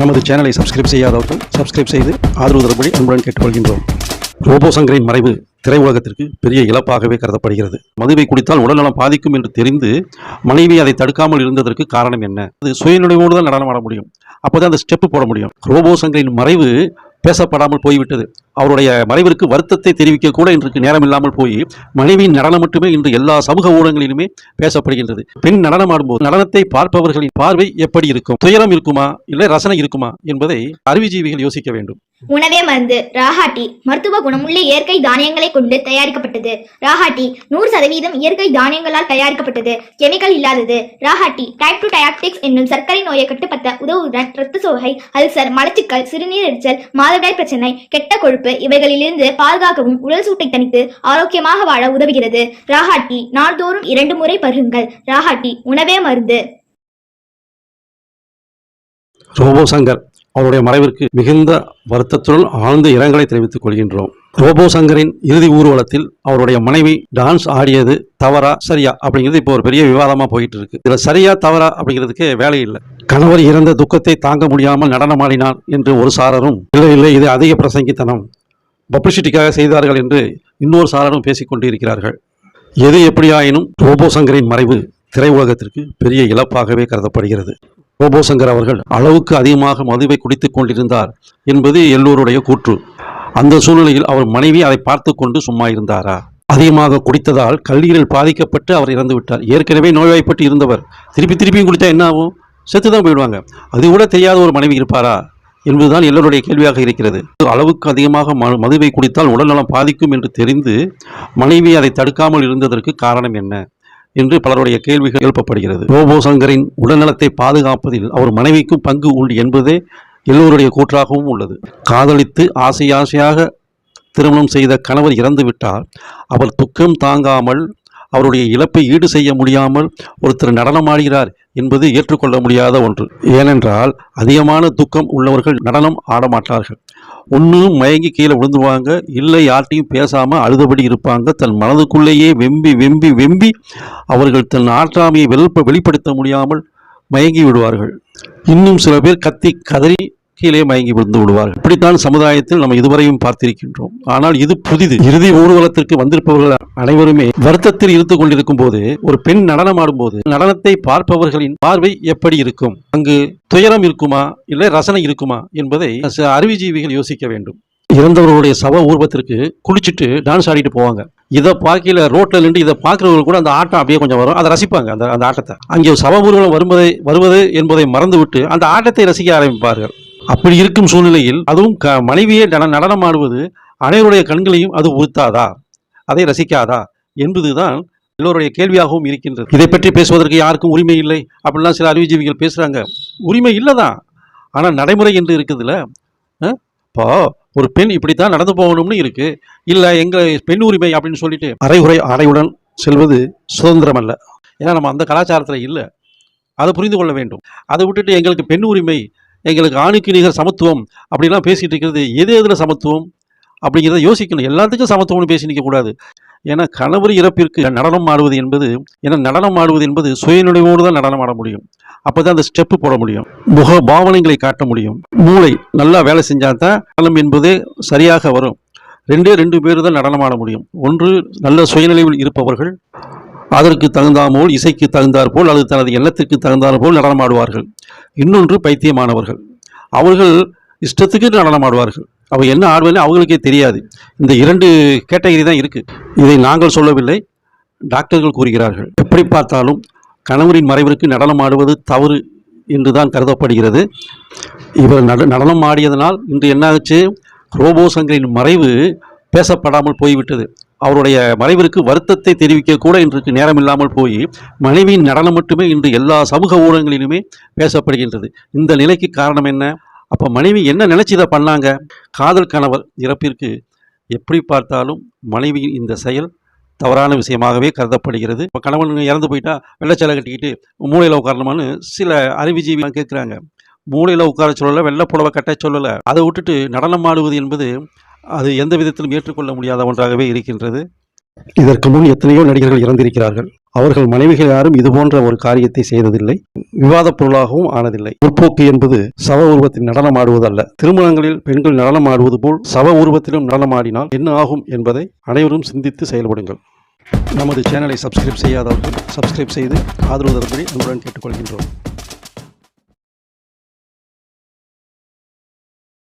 நமது சேனலை சப்ஸ்கிரைப் செய்யாதவர்கள் சப்ஸ்கிரைப் செய்து ஆதரவு தரும்படி அன்புடன் கேட்டுக்கொள்கின்றோம். ரோபோ சங்கரின் மறைவு திரையுலகத்திற்கு பெரிய இழப்பாகவே கருதப்படுகிறது. மதுவை குடித்தால் உடல்நலம் பாதிக்கும் என்று தெரிந்து மனைவி அதை தடுக்காமல் இருந்ததற்கு காரணம் என்ன? அது சுயநினைவோடு தான் நடனம் முடியும். அப்போதான் அந்த ஸ்டெப்பு போட முடியும். ரோபோ சங்கரின் மறைவு பேசப்படாமல் போய்விட்டது. அவருடைய மறைவிற்கு வருத்தத்தை தெரிவிக்க கூட இன்றைக்கு நேரம் இல்லாமல் போய் மனைவியின் நடனம் மட்டுமே இன்று எல்லா சமூக ஊடகங்களிலுமே பேசப்படுகின்றது. பெண் நடனம் ஆடும்போது நடனத்தை பார்ப்பவர்களின் பார்வை எப்படி இருக்கும்? துயரம் இருக்குமா? இல்லை ரசனை இருக்குமா? என்பதை அறிவுஜீவிகள் யோசிக்க வேண்டும். உணவே மருந்து. ராஹாட்டி மருத்துவ குணமுள்ள இயற்கை தானியங்களை கொண்டு தயாரிக்கப்பட்டது. ராஹாட்டி நூறு சதவீதம் இயற்கை தானியங்களால் தயாரிக்கப்பட்டது. கெமிக்கல் இல்லாதது. ராஹாட்டி டைப் டு டயாக்டிக்ஸ் என்னும் சர்க்கரை நோயை கட்டுப்பட்ட உதவுடன் இரத்த சோகை அல்சர் மலச்சிக்கல் சிறுநீர் எரிச்சல் மாதவிடாய் பிரச்சனை கெட்ட கொழுப்பு இவைகளிலிருந்து பாதுகாக்கவும் உடல் சூட்டை தணித்து ஆரோக்கியமாக வாழ உதவுகிறது. ராஹாட்டி நாள்தோறும் இரண்டு முறை பருகுங்கள். ராஹாட்டி உணவே மருந்து. ரோபோ சங்கர் அவருடைய மறைவிற்கு மிகுந்த வருத்தத்துடன் ஆழ்ந்த இரங்கலை தெரிவித்துக் கொள்கின்றோம். ரோபோ சங்கரின் இறுதி ஊர்வலத்தில் அவருடைய மனைவி டான்ஸ் ஆடியது தவறா சரியா அப்படிங்கிறது இப்போ ஒரு பெரிய விவாதமா போயிட்டு இருக்கு இதுல சரியா தவறா அப்படிங்கிறதுக்கு வேலை இல்லை. கணவர் இறந்த துக்கத்தை தாங்க முடியாமல் நடனமாடினார் என்று ஒரு சாரரும் இல்லை இல்லை இது அதிக பிரசங்கித்தனம். பப்ளிசிட்டிக்காக செய்தார்கள் என்று இன்னொரு சாரரும் பேசிக்கொண்டிருக்கிறார்கள். எது எப்படியாயினும் ரோபோ சங்கரின் மறைவு திரையுலகத்திற்கு பெரிய இழப்பாகவே கருதப்படுகிறது. கோபோசங்கர் அவர்கள் அளவுக்கு அதிகமாக மதுவை குடித்துக் கொண்டிருந்தார் என்பது எல்லோருடைய கூற்று. அந்த சூழ்நிலையில் அவர் மனைவி அதை பார்த்து கொண்டு சும்மா இருந்தாரா? அதிகமாக குடித்ததால் கல்லீரல் பாதிக்கப்பட்டு அவர் இறந்து விட்டார். ஏற்கனவே நோய்வாய்ப்பட்டு இருந்தவர். திருப்பி திருப்பியும் குடித்தா என்ன ஆகும்? செத்து தான் போயிடுவாங்க. அது கூட தெரியாத ஒரு மனைவி இருப்பாரா? என்பதுதான் எல்லோருடைய கேள்வியாக இருக்கிறது. அளவுக்கு அதிகமாக ம மதுவை குடித்தால் உடல்நலம் பாதிக்கும் என்று தெரிந்து மனைவி அதை தடுக்காமல் இருந்ததற்கு காரணம் என்ன? என்று பலருடைய கேள்விகள் எழுப்பப்படுகிறது. ரோபோ சங்கரின் உடல்நலத்தை பாதுகாப்பதில் அவர் மனைவிக்கும் பங்கு உண்டு என்பதே எல்லோருடைய கூற்றாகவும் உள்ளது. காதலித்து ஆசை ஆசையாக திருமணம் செய்த கணவர் இறந்துவிட்டால் அவர் துக்கம் தாங்காமல் அவருடைய இழப்பை ஈடு செய்ய முடியாமல் ஒருத்தர் நடனமாடுகிறார் என்பது ஏற்றுக்கொள்ள முடியாத ஒன்று. ஏனென்றால் அதிகமான துக்கம் உள்ளவர்கள் நடனம் ஆடமாட்டார்கள் ஒன்றும் மயங்கி கீழே விழுந்துவாங்க இல்லை யார்ட்டையும் பேசாமல் அழுதபடி இருப்பாங்க. தன் மனதுக்குள்ளேயே வெம்பி வெம்பி வெம்பி அவர்கள் தன் ஆற்றாமையை வெளிப்ப வெளிப்படுத்த முடியாமல் மயங்கி விடுவார்கள். இன்னும் சில பேர் கத்தி கதறி கீழே மயங்கி விழுந்து விடுவார்கள். இப்படித்தான் சமுதாயத்தில் நம்ம இதுவரையும் பார்த்திருக்கின்றோம். ஆனால் இது புதிது. இறுதி ஊர்வலத்திற்கு வந்திருப்பவர்கள் அனைவருமே வருத்தத்தில் இருந்து கொண்டிருக்கும் போது ஒரு பெண் நடனம் ஆடும்போது நடனத்தை பார்ப்பவர்களின் பார்வை எப்படி இருக்கும்? அங்கு துயரம் இருக்குமா? இல்லை ரசனை இருக்குமா? என்பதை ச- அறிவுஜீவிகள் யோசிக்க வேண்டும். இறந்தவர்களுடைய சவ ஊர்வத்திற்கு குளிச்சுட்டு டான்ஸ் ஆடிட்டு போவாங்க. இதை பார்க்கல ரோட்ல நின்று இதை பார்க்குறவங்க கூட அந்த ஆட்டம் அப்படியே கொஞ்சம் வரும். அதை ரசிப்பாங்க அந்த அந்த ஆட்டத்தை. அங்கே சவ ஊர்வலம் வருவதை வருவது என்பதை மறந்துவிட்டு அந்த ஆட்டத்தை ரசிக்க ஆரம்பிப்பார்கள். அப்படி இருக்கும் சூழ்நிலையில் அதுவும் க மனைவியே நட நடனம் ஆடுவது அனைவருடைய கண்களையும் அது உறுத்தாதா? அதை ரசிக்காதா? என்பதுதான் எல்லோருடைய கேள்வியாகவும் இருக்கின்றது. இதை பற்றி பேசுவதற்கு யாருக்கும் உரிமை இல்லை அப்படிலாம் சில அறிவுஜீவிகள் பேசுகிறாங்க உரிமை இல்லைதான் ஆனால் நடைமுறை என்று இருக்குதுல்ல. இப்போ ஒரு பெண் இப்படித்தான் நடந்து போகணும்னு இருக்கு. இல்லை எங்கள் பெண் உரிமை அப்படின்னு சொல்லிட்டு அரைகுறை ஆடையுடன் செல்வது சுதந்திரம் அல்ல. ஏன்னா நம்ம அந்த கலாச்சாரத்தில் இல்லை. அதை புரிந்து கொள்ள வேண்டும். அதை விட்டுட்டு எங்களுக்கு பெண் உரிமை எங்களுக்கு ஆணுக்கு நிகர் சமத்துவம் அப்படிலாம் பேசிகிட்டு இருக்கிறது. எது எதில் சமத்துவம்? அப்படிங்கிறத யோசிக்கணும். எல்லாத்துக்கும் சமத்துவம்னு பேசி நிற்கக்கூடாது ஏன்னா கணவர் இறப்பிற்கு நடனம் ஆடுவது என்பது ஏன்னா நடனம் ஆடுவது என்பது சுயநிலைவோடு தான் நடனம் ஆட முடியும். அப்போ தான் அந்த ஸ்டெப்பு போட முடியும். முக பாவனைகளை காட்ட முடியும். மூளை நல்லா வேலை செஞ்சால் தான் நடனம் என்பதே சரியாக வரும். ரெண்டே ரெண்டு பேர் தான் நடனம் ஆட முடியும். ஒன்று நல்ல சுயநிலைவில் இருப்பவர்கள். அதற்கு தகுந்தாற்போல் இசைக்கு தகுந்தாற்போல் அல்லது தனது எண்ணத்திற்கு தகுந்தாற்போல் நடனமாடுவார்கள். இன்னொன்று பைத்தியமானவர்கள். அவர்கள் இஷ்டத்துக்கு நடனம் ஆடுவார்கள் அவ என்ன ஆடுவதுன்னு அவங்களுக்கே தெரியாது. இந்த இரண்டு கேட்டகரி தான் இருக்குது இதை நாங்கள் சொல்லவில்லை. டாக்டர்கள் கூறுகிறார்கள். எப்படி பார்த்தாலும் கணவரின் மறைவிற்கு நடனம் ஆடுவது தவறு என்று தான் கருதப்படுகிறது. இவர் நட நடனம் ஆடியதனால் இன்று என்ன ஆச்சு ரோபோ சங்கரின் மறைவு பேசப்படாமல் போய்விட்டது. அவருடைய மறைவிற்கு வருத்தத்தை தெரிவிக்க கூட இன்றைக்கு நேரம் இல்லாமல் போய் மனைவியின் நடனம் மட்டுமே இன்று எல்லா சமூக ஊடகங்களிலுமே பேசப்படுகின்றது. இந்த நிலைக்கு காரணம் என்ன? அப்போ மனைவி என்ன நினைச்சு இதை பண்ணாங்க? காதல் கணவர் இறப்பிற்கு எப்படி பார்த்தாலும் மனைவியின் இந்த செயல் தவறான விஷயமாகவே கருதப்படுகிறது. இப்போ கணவன் இறந்து போயிட்டா வெள்ளச்சலை கட்டிக்கிட்டு மூளையில் உட்காரணுமான்னு சில அறிவுஜீவி கேட்குறாங்க மூளையில் உட்கார சொல்லலை வெள்ளை புடவை கட்ட சொல்லலை. அதை விட்டுட்டு நடனம் ஆடுவது என்பது அது எந்த விதத்திலும் ஏற்றுக்கொள்ள முடியாத ஒன்றாகவே இருக்கின்றது. இதற்கு முன் எத்தனையோ நடிகர்கள் இறந்திருக்கிறார்கள். அவர்கள் மனைவிகள் யாரும் இதுபோன்ற ஒரு காரியத்தை செய்ததில்லை. விவாதப் பொருளாகவும் ஆனதில்லை. முற்போக்கு என்பது சவ உருவத்தில் நடனம் ஆடுவதல்ல திருமணங்களில் பெண்கள் நடனம் ஆடுவது போல் சவ உருவத்திலும் நடனம் ஆடினால் என்ன ஆகும் என்பதை அனைவரும் சிந்தித்து செயல்படுங்கள். நமது சேனலை சப்ஸ்கிரைப் செய்யாதவர்கள் சப்ஸ்கிரைப் செய்து ஆதரவு தரும்படி அன்புடன் கேட்டுக்கொள்கின்றோம்.